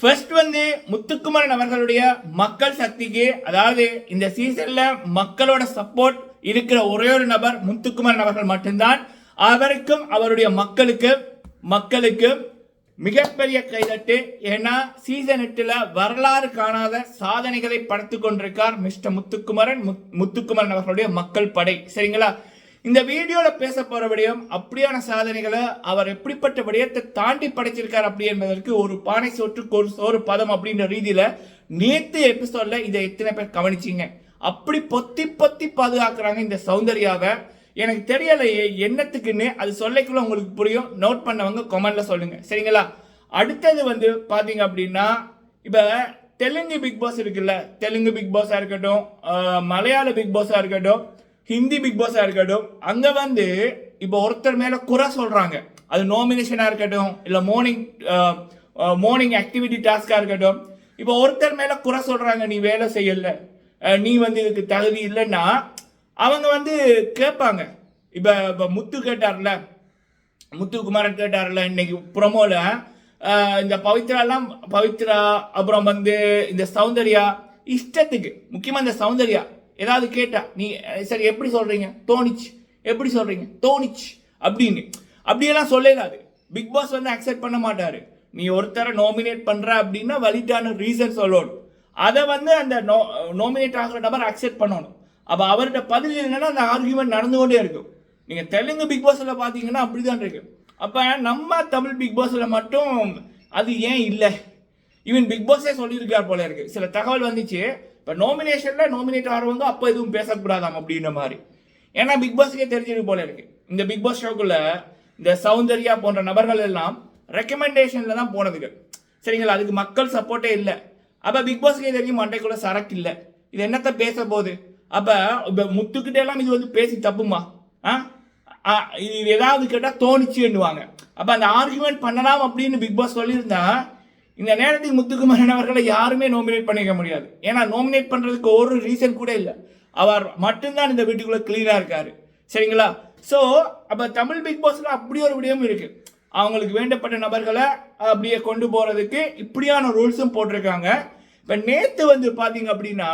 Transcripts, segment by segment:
First வந்து முத்துக்குமரன் அவர்களுடைய மக்கள் சக்திக்கு அதாவது இந்த சீசன்ல மக்களோட சப்போர்ட் இருக்கிற ஒரே ஒரு நபர் முத்துக்குமரன் அவர்கள் மட்டும்தான். அவருக்கும் அவருடைய மக்களுக்கு மக்களுக்கு மிகப்பெரிய கைதட்டு. ஏன்னா சீசன் எட்டுல வரலாறு காணாத சாதனைகளை படுத்து கொண்டிருக்கார் மிஸ்டர் முத்துக்குமரன் முத்- முத்துக்குமரன் அவர்களுடைய மக்கள் படை. சரிங்களா? இந்த வீடியோவில் பேச போகிற விடயம் அப்படியான சாதனைகளை அவர் எப்படிப்பட்ட விடயத்தை தாண்டி படைச்சிருக்கார் அப்படி என்பதற்கு ஒரு பானை சோற்றுக்கு ஒரு சோறு பதம் அப்படின்ற ரீதியில் நேற்று எபிசோடில் இதை எத்தனை பேர் கவனிச்சிங்க? அப்படி பொத்தி பொத்தி பாதுகாக்கிறாங்க இந்த சௌந்தர்யாவை. எனக்கு தெரியலையே என்னத்துக்குன்னு அது சொல்லிக்குள்ள உங்களுக்கு புரியும். நோட் பண்ணவங்க கமெண்ட்ல சொல்லுங்க. சரிங்களா? அடுத்தது வந்து பார்த்தீங்க அப்படின்னா இப்போ தெலுங்கு பிக் பாஸ் இருக்குல்ல தெலுங்கு பிக் பாஸாக இருக்கட்டும் மலையாள பிக் பாஸாக இருக்கட்டும் ஹிந்தி பிக் பாஸா இருக்கட்டும் அங்க வந்து இப்போ ஒருத்தர் மேல குறை சொல்றாங்க. அது நாமினேஷனா இருக்கட்டும் இல்ல மார்னிங் மார்னிங் ஆக்டிவிட்டி டாஸ்கா இருக்கட்டும். இப்போ ஒருத்தர் மேல குறை சொல்றாங்க நீ வேலை செய்யல நீ வந்து இதுக்கு தகுதி இல்லைன்னா அவங்க வந்து கேட்பாங்க. இப்ப இப்ப முத்து கேட்டார்ல முத்துக்குமாரன் கேட்டார்ல இன்னைக்கு ப்ரொமோல இந்த பவித்ராலாம் பவித்ரா அப்புறம் வந்து இந்த சௌந்தர்யா இஷ்டத்துக்கு முக்கியமா இந்த சௌந்தர்யா ஏதாவது கேட்டால் நீ சரி எப்படி சொல்கிறீங்க தோணிச்சு. எப்படி சொல்கிறீங்க தோணிச்சு. அப்படின்னு. அப்படியெல்லாம் சொல்லலாது பிக் பாஸ் வந்து அக்செப்ட் பண்ண மாட்டார். நீ ஒருத்தரை நாமினேட் பண்ணுற அப்படின்னா வலிட்டான ரீசன் சொல்லணும். அதை வந்து அந்த நோ நாமினேட் ஆகிற நபர் அக்செப்ட் பண்ணணும். அப்போ அவர்கிட்ட பதில் என்னன்னா அந்த ஆர்குமெண்ட் நடந்து கொண்டே இருக்கும். நீங்கள் தெலுங்கு பிக் பாஸில் பார்த்தீங்கன்னா அப்படி தான் இருக்கு. அப்போ நம்ம தமிழ் பிக் பாஸில் மட்டும் அது ஏன் இல்லை? ஈவன் பிக் பாஸே சொல்லியிருக்கார் போல இருக்கு. சில தகவல் வந்துச்சு. இப்போ நாமினேஷனில் நாமினேட் ஆகிறவங்க அப்போ எதுவும் பேசக்கூடாதாம் அப்படின்ற மாதிரி. ஏன்னா பிக் பாஸ்க்கே தெரிஞ்சிருக்கு போல இருக்கு. இந்த பிக் பாஸ் ஷோக்குள்ள இந்த சௌந்தர்யா போன்ற நபர்கள் எல்லாம் ரெக்கமெண்டேஷனில் தான் போனதுக்கு சரிங்களா? அதுக்கு மக்கள் சப்போர்ட்டே இல்லை. அப்போ பிக் பாஸ்க்கே தெரியும் மண்டைக்குள்ள சரக்கு இல்லை. இது என்னத்த பேச போகுது அப்போ இப்போ முத்துக்கிட்ட எல்லாம் இது வந்து பேசி தப்புமா? ஆ? ஆ, இது ஏதாவது கேட்டால் தோணுச்சுன்னுவாங்க. அப்போ அந்த ஆர்குமெண்ட் பண்ணலாம் அப்படின்னு பிக் பாஸ் சொல்லியிருந்தா இந்த நேரத்தில் முத்துக்குமரன் அவர்களை யாருமே நோமினேட் பண்ணிக்க முடியாது. ஏன்னா நோமினேட் பண்ணுறதுக்கு ஒரு ரீசன் கூட இல்லை. அவர் மட்டும்தான் இந்த வீட்டுக்குள்ளே கிளீனாக இருக்கார். சரிங்களா? ஸோ அப்போ தமிழ் பிக் பாஸில் அப்படி ஒரு விடயமும் இருக்குது அவங்களுக்கு வேண்டப்பட்ட நபர்களை அப்படியே கொண்டு போகிறதுக்கு இப்படியான ரூல்ஸும் போட்டிருக்காங்க. இப்போ நேற்று வந்து பார்த்தீங்க அப்படின்னா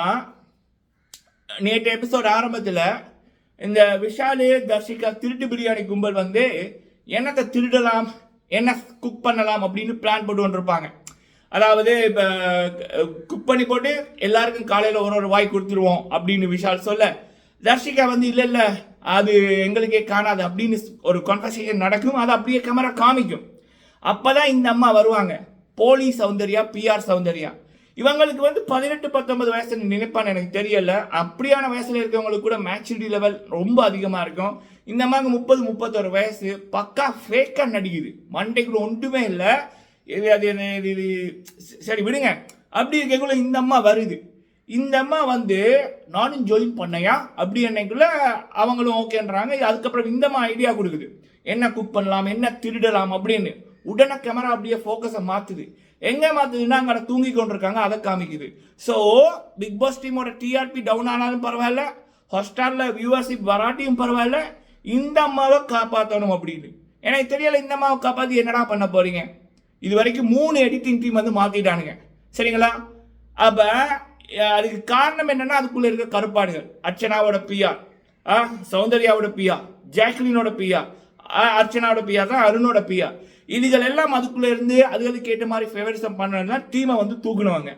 நேற்று எபிசோட் ஆரம்பத்தில் இந்த விஷாலு தர்ஷிகா திருட்டு பிரியாணி கும்பல் வந்து என்னத்தை திருடலாம்? என்ன குக் பண்ணலாம்? அப்படின்னு பிளான் போட்டு கொண்டிருப்பாங்க அதாவது இப்போ குக் பண்ணி போட்டு எல்லாருக்கும் காலையில் ஒரு ஒரு வாய் கொடுத்துருவோம் அப்படின்னு விஷால் சொல்ல தர்ஷிகா வந்து இல்லை இல்லை அது எங்களுக்கே காணாது அப்படின்னு ஒரு கான்வர்சேஷன் நடக்கும். அது அப்படியே கேமரா காமிக்கும். அப்போ தான் இந்த அம்மா வருவாங்க. போலி சௌந்தர்யா பிஆர் சௌந்தர்யா. இவங்களுக்கு வந்து பதினெட்டு பத்தொன்பது வயசு நினைப்பான்னு எனக்கு தெரியல. அப்படியான வயசில் இருக்கவங்களுக்கு கூட மேச்சுரிட்டி லெவல் ரொம்ப அதிகமாக இருக்கும். இந்த மாதிரி முப்பது முப்பத்தொரு வயசு. பக்கா ஃபேக்காக நடிக்குது. மண்டைக்குள்ள ஒன்றுமே இல்லை. எது அது என்ன இது சரி விடுங்க. அப்படி இருக்கக்குள்ள இந்த அம்மா வருது. இந்த அம்மா வந்து நானும் ஜாயின் பண்ணையா? அப்படி என்னைக்குள்ள அவங்களும் ஓகேன்றாங்க அதுக்கப்புறம் இந்த அம்மா ஐடியா கொடுக்குது. என்ன குக் பண்ணலாம்? என்ன திருடலாம்? அப்படின்னு. உடனே கேமரா அப்படியே ஃபோக்கஸை மாற்றுது எங்கே மாற்றுதுன்னா அங்கே தூங்கி கொண்டிருக்காங்க. அதை காமிக்குது. ஸோ பிக் பாஸ் டீமோட டிஆர்பி டவுன் ஆனாலும் பரவாயில்ல. ஹாட்ஸ்டாரில் வியூவர்ஷிப் வராட்டியும் பரவாயில்ல. இந்த அம்மாவை காப்பாற்றணும் அப்படின்னு. எனக்கு தெரியலை இந்த அம்மாவை காப்பாற்றி என்னடா பண்ண போகிறீங்க இது வரைக்கும் மூணு எடிட்டிங் டீம் வந்து மாற்றிட்டானுங்க சரிங்களா? அப்போ அதுக்கு காரணம் என்னென்னா அதுக்குள்ளே இருக்க கருப்பாடுகள். அர்ச்சனாவோட பிஆர் சௌந்தர்யாவோட பிஆர் ஜாக்லினோட பிஆர் அர்ச்சனாவோட பிஆர் தான் அருணோட பிஆர் இதுகள் எல்லாம் அதுக்குள்ளே இருந்து அதுகளுக்கு ஏற்ற மாதிரி ஃபேவரிசம் பண்ணா டீமை வந்து தூக்குனவங்க.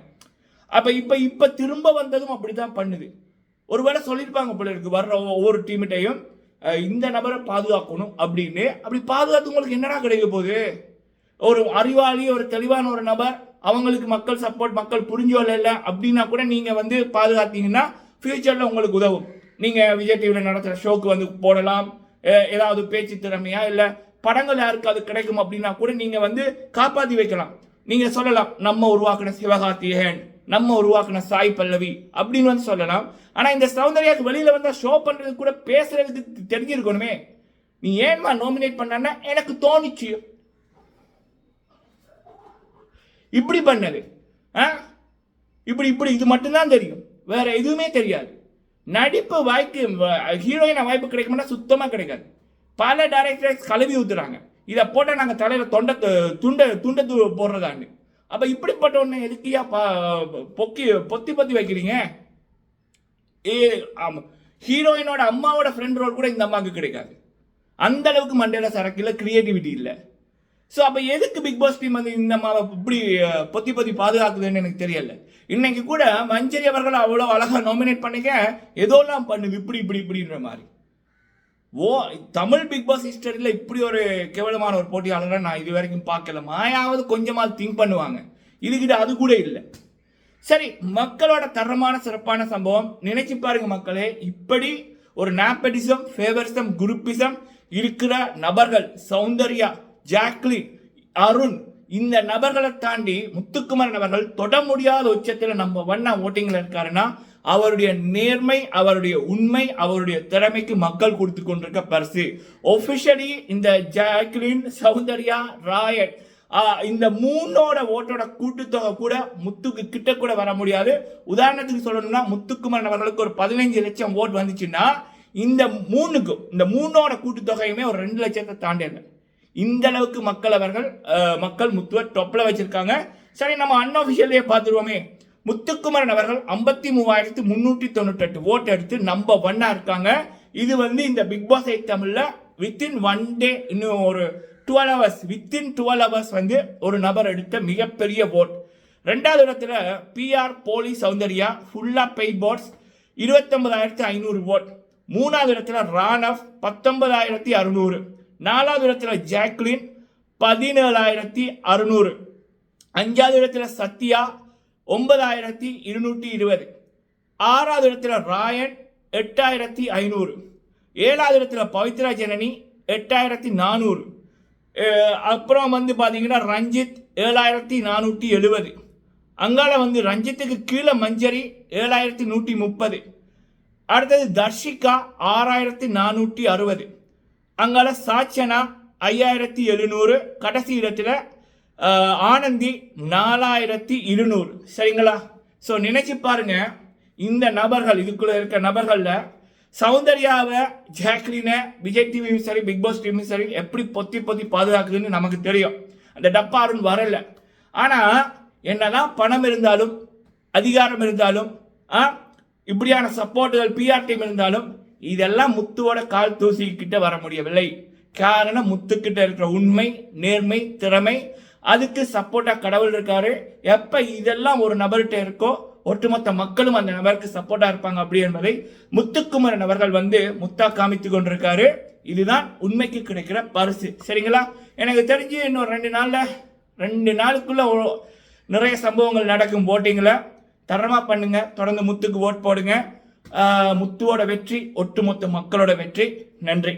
அப்போ இப்போ இப்போ திரும்ப வந்ததும் அப்படி தான் பண்ணுது. ஒருவேளை சொல்லியிருப்பாங்க போல இருக்கு வர்ற ஒவ்வொரு டீமிட்டையும் இந்த நபரை பாதுகாக்கணும் அப்படின்னு. அப்படி பாதுகாத்து உங்களுக்கு என்னடா கிடைக்க போகுது? ஒரு அறிவாளி ஒரு தெளிவான ஒரு நபர் அவங்களுக்கு மக்கள் சப்போர்ட் மக்கள் புரிஞ்சு இல்லை அப்படின்னா கூட நீங்கள் வந்து பாதுகாத்தீங்கன்னா ஃப்யூச்சரில் உங்களுக்கு உதவும். நீங்கள் விஜய் டிவியில் நடத்துகிற ஷோக்கு வந்து போடலாம். ஏதாவது பேச்சு திறமையா இல்லை படங்கள் யாருக்கு அது கிடைக்கும் அப்படின்னா கூட நீங்கள் வந்து காப்பாற்றி வைக்கலாம். நீங்கள் சொல்லலாம் நம்ம உருவாக்கின சிவகார்த்திகேயன் நம்ம உருவாக்கின சாய் பல்லவி அப்படின்னு வந்து சொல்லலாம். ஆனால் இந்த சௌந்தர்யாக்கு வெளியில் வந்தால் ஷோ பண்றது கூட பேசுறதுக்கு தெரிஞ்சிருக்கணுமே. நீ ஏன்மா நாமினேட் பண்ணனா எனக்கு தோணுச்சு. இப்படி பண்ணது. ஆ? இப்படி இப்படி இது மட்டும்தான் தெரியும். வேற எதுவுமே தெரியாது. நடிப்பு வாய்க்கு ஹீரோயின வாய்ப்பு கிடைக்கும்னா சுத்தமாக கிடைக்காது. பல டைரக்டர்ஸ் கழுவி ஊத்துறாங்க. இதை போட்டால் நாங்கள் தலையில் தொண்டை துண்டை துண்டை தூ போடுறதாண்டு அப்போ இப்படிப்பட்ட ஒன்று எதுக்கியா பா- பொக்கி பொத்தி பொத்தி வைக்கிறீங்க? ஏ ஆமாம் ஹீரோயினோட அம்மாவோட ஃப்ரெண்ட் ரோல் கூட இந்த அம்மாவுக்கு கிடைக்காது. அந்த அளவுக்கு சரக்கு இல்லை க்ரியேட்டிவிட்டி இல்லை. ஸோ அப்போ எதுக்கு பிக் பாஸ் டீம் வந்து இந்த அம்மாவை இப்படி பொத்தி பொத்தி பாதுகாக்குதுன்னு எனக்கு தெரியல. இன்னைக்கு கூட மஞ்சரி அவர்கள் அவ்வளோ அழகாக நாமினேட் பண்ணிக்க ஏதோலாம் பண்ணுது இப்படி இப்படி இப்படின்ற மாதிரி. ஓ தமிழ் பிக் பாஸ் ஹிஸ்டரியில் இப்படி ஒரு கேவலமான ஒரு போட்டியாளரை நான் இது வரைக்கும் பார்க்கல. மாயாவது கொஞ்சமாவது திங்க் பண்ணுவாங்க. இதுகிட்ட அது கூட இல்லை. சரி மக்களோட தரமான சிறப்பான சம்பவம். நினைச்சு பாருங்க மக்களே இப்படி ஒரு நாப்படிசம் ஃபேவரிசம் குரூப்பிசம் இருக்கிற நபர்கள் சௌந்தர்யா ஜாக்லின் அருண் இந்த நபர்களை தாண்டி முத்துக்குமரன் அவர்கள் தொட முடியாத உச்சத்தில் நம்ம வண்ணா ஓட்டிங்கில் இருக்காருன்னா அவருடைய நேர்மை அவருடைய உண்மை அவருடைய திறமைக்கு மக்கள் கொடுத்து கொண்டிருக்க பரிசு. ஒபிஷியலி இந்த ஜாக்லின் சௌந்தர்யா ராயட் இந்த மூணோட ஓட்டோட கூட்டுத்தொகை கூட முத்துக்கு கிட்ட கூட வர முடியாது. உதாரணத்துக்கு சொல்லணும்னா முத்துக்குமரன் அவர்களுக்கு ஒரு பதினைஞ்சு லட்சம் ஓட் வந்துச்சுன்னா இந்த மூணுக்கும் இந்த மூணோட கூட்டுத்தொகையுமே ஒரு ரெண்டு லட்சத்தை தாண்டியது இந்த அளவுக்கு மக்கள் அவர்கள் மக்கள் முத்துவை டொப்பில் வச்சிருக்காங்க. சரி நம்ம அன்அஃபிஷியலே பார்த்துருவோமே. முத்துக்குமரன் அவர்கள் ஐம்பத்தி மூவாயிரத்தி முந்நூற்றி தொண்ணூற்றெட்டு ஓட் எடுத்து நம்ப ஒன்னாக இருக்காங்க. இது வந்து இந்த Bigg Boss eight within one day இன்னும் ஒரு twelve hours within twelve hours வந்து ஒரு நபர் எடுத்த மிகப்பெரிய ஓட் ரெண்டாவது இடத்துல பிஆர் போலி சௌந்தர்யா ஃபுல்லாக பெய்ட் போட்ஸ் இருபத்தொன்பதாயிரத்தி ஐநூறு ஓட் மூணாவது இடத்துல ராணவ் பத்தொன்பதாயிரத்தி அறுநூறு. நாலாவது இடத்துல ஜாக்லின் பதினேழாயிரத்தி அறுநூறு. அஞ்சாவது இடத்துல சத்யா ஒன்பதாயிரத்தி இருநூற்றி இருபது. ஆறாவது இடத்துல ராயன் எட்டாயிரத்தி ஐநூறு. ஏழாவது இடத்துல பவித்ரா ஜனனி எட்டாயிரத்தி நானூறு. அப்புறம் வந்து பார்த்தீங்கன்னா ரஞ்சித் ஏழாயிரத்தி நானூற்றி எழுபது. அங்கால வந்து ரஞ்சித்துக்கு கீழே மஞ்சரி ஏழாயிரத்தி நூற்றி முப்பது. அடுத்தது தர்ஷிகா ஆறாயிரத்தி நானூற்றி அறுபது. அங்கால சாச்சனா ஐயாயிரத்தி எழுநூறு கடைசி இடத்துல ஆனந்தி நாலாயிரத்தி இருநூறு. சரிங்களா? ஸோ நினைச்சு பாருங்க இந்த நபர்கள் இதுக்குள்ள இருக்க நபர்களில் சௌந்தர்யாவை ஜாக்லினை விஜய் டிவியும் சரி பிக் பாஸ் டிவியும் சரி எப்படி பொத்தி பொத்தி பாதுகாக்குதுன்னு நமக்கு தெரியும். அந்த டப்பா அருண் வரல. ஆனால் என்னதான் பணம் இருந்தாலும் அதிகாரம் இருந்தாலும் இப்படியான சப்போர்ட்டுகள் பிஆர் டீம் இருந்தாலும் இதெல்லாம் முத்துவோட கால் தூசிக்கிட்ட வர முடியவில்லை. காரணம் முத்துக்கிட்ட இருக்கிற உண்மை நேர்மை திறமை. அதுக்கு சப்போர்ட்டாக கடவுள் இருக்காரு. எப்போ இதெல்லாம் ஒரு நபர்கிட்ட இருக்கோ ஒட்டுமொத்த மக்களும் அந்த நபருக்கு சப்போர்ட்டாக இருப்பாங்க அப்படி என்பதை முத்துக்குமரன் அவர்கள் வந்து முத்தா காமித்து கொண்டிருக்காரு. இதுதான் உண்மைக்கு கிடைக்கிற பரிசு. சரிங்களா? எனக்கு தெரிஞ்சு இன்னும் ரெண்டு நாளில் ரெண்டு நாளுக்குள்ள நிறைய சம்பவங்கள் நடக்கும். ஓட்டிங்கில் தரமாக பண்ணுங்கள் தொடர்ந்து முத்துக்கு ஓட் போடுங்க. முத்துவோட வெற்றி ஒட்டுமொத்த மக்களோட வெற்றி. நன்றி.